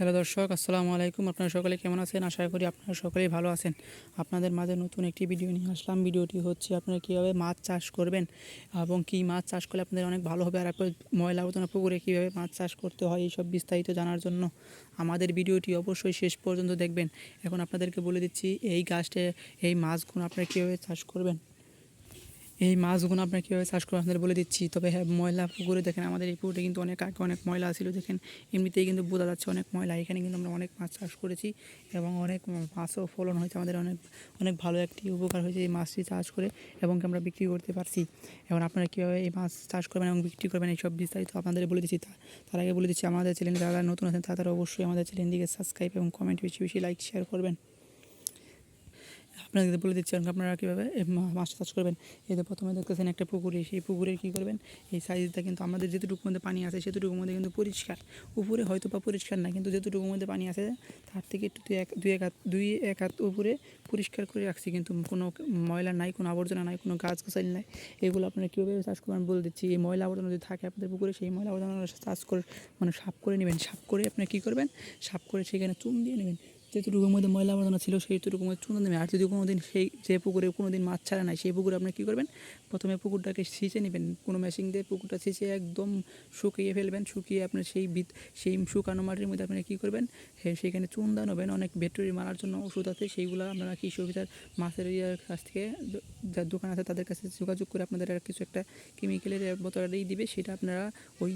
Hello দর্শক, আসসালামু আলাইকুম। আপনারা সকলে কেমন আছেন? আশা করি আপনারা সকলেই ভালো আছেন। আপনাদের মাঝে নতুন একটি ভিডিও নিয়ে আসলাম। ভিডিওটি হচ্ছে আপনারা কীভাবে মাছ চাষ করবেন এবং কী মাছ চাষ করলে আপনাদের অনেক ভালো হবে আর আপনার ময়লা আবর্জনা পুকুরে কীভাবে মাছ চাষ করতে হয় এইসব বিস্তারিত জানার জন্য আমাদের ভিডিওটি অবশ্যই শেষ পর্যন্ত দেখবেন। এখন আপনাদেরকে বলে দিচ্ছি, এই গাছটা, এই মাছগুলো আপনারা কীভাবে চাষ করবেন? এই মাছগুলো আপনারা কীভাবে চাষ করবেন আপনাদের বলে দিচ্ছি। তবে হ্যাঁ ময়লা পুকুরে দেখেন, আমাদের এই পুকুরে কিন্তু অনেক আগে অনেক ময়লা ছিল, দেখেন। এমনিতেই কিন্তু বোঝা যাচ্ছে অনেক ময়লা। এখানে কিন্তু আমরা অনেক মাছ চাষ করেছি এবং অনেক মাছও ফলন হয়েছে। আমাদের অনেক অনেক ভালো একটি উপকার হয়েছে এই মাছটি চাষ করে এবং আমরা বিক্রি করতে পারছি। এখন আপনারা কীভাবে এই মাছ চাষ করবেন এবং বিক্রি করবেন এইসব বিস্তারিত আপনাদের বলে দিচ্ছি। তার আগে বলে দিচ্ছি, আমাদের চ্যানেলে যারা নতুন আছেন, তারা অবশ্যই আমাদের চ্যানেলটিকে সাবস্ক্রাইব এবং কমেন্ট বেশি বেশি লাইক শেয়ার করবেন। আপনাদের বলে দিচ্ছি আপনারা কীভাবে এ মা- মাছ চাষ করবেন যে প্রথমে দেখতেছেন একটা পুকুরে সেই পুকুরে কী করবেন? এই সাইজটা কিন্তু আমাদের যেটুকুর মধ্যে পানি আছে, সেটুকুর মধ্যে কিন্তু পরিষ্কার। উপরে হয়তো বা পরিষ্কার না, কিন্তু যেটুকুর মধ্যে পানি আছে, তার থেকে একটু দুই এক দুই এক হাত, দুই এক হাত উপরে পরিষ্কার করে রাখছি। কিন্তু কোনো ময়লা নাই, কোনো আবর্জনা নাই, কোনো গাছ গাছালি নাই। এগুলো আপনারা কীভাবে চাষ করবেন বলে দিচ্ছি। এই ময়লা আবর্জনা যদি থাকে আপনাদের পুকুরে, সেই ময়লা আবর্জনা চাষ করে মানে সাফ করে নেবেন। সাফ করে আপনি কী করবেন? সাফ করে সেখানে চুন দিয়ে নেবেন। যেটুকুর মধ্যে ময়লা আবর্জনা ছিল সেইটুকুর মধ্যে চুন দেবেন আর যদি কোনো দিন সেই যে পুকুরে কোনো দিন মাছ ছাড়া নাই, সেই পুকুরে আপনি কী করবেন? প্রথমে পুকুরটাকে সিঁচে নেবেন। কোনো মেশিন দিয়ে পুকুরটা সিঁচে একদম শুকিয়ে ফেলবেন। শুকিয়ে আপনার সেই ভিত সেই শুকানো মাটির মধ্যে আপনি কী করবেন? সেখানে চুন দান হবেন। অনেক ভেটরি মারার জন্য ওষুধ আছে। সেইগুলো আপনারা কৃষি অফিসার মাছের ইয়ার কাছ থেকে যার দোকান আছে তাদের কাছে যোগাযোগ করে আপনাদের কিছু একটা কেমিক্যালের বোতলটাই দিবে। সেটা আপনারা ওই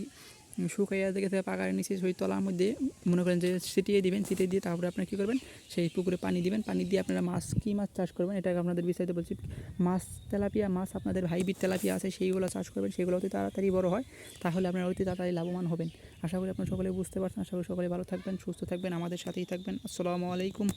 শুকাইয়া থেকে পাকার নিচে ওই তলার মধ্যে মনে করেন যে ছিটিয়ে দিবেন, ছিটিয়ে দিয়ে তারপরে আপনারা কী করবেন? সেই পুকুরে পানি দিবেন। পানি দিয়ে আপনারা মাছ, কী মাছ চাষ করবেন? এটাকে আপনাদের বিস্তারিত বলছি। মাছ তেলাপিয়া, মাছ আপনাদের হাইব্রিড তেলাপিয়া আছে, সেইগুলো চাষ করবেন। সেগুলো অতি তাড়াতাড়ি বড় হয়, তাহলে আপনারা অতি তাড়াতাড়ি লাভবান হবেন। আশা করি আপনারা সকলে বুঝতে পারছেন। আশা করি সকলে ভালো থাকবেন, সুস্থ থাকবেন, আমাদের সাথেই থাকবেন। আসসালামু আলাইকুম।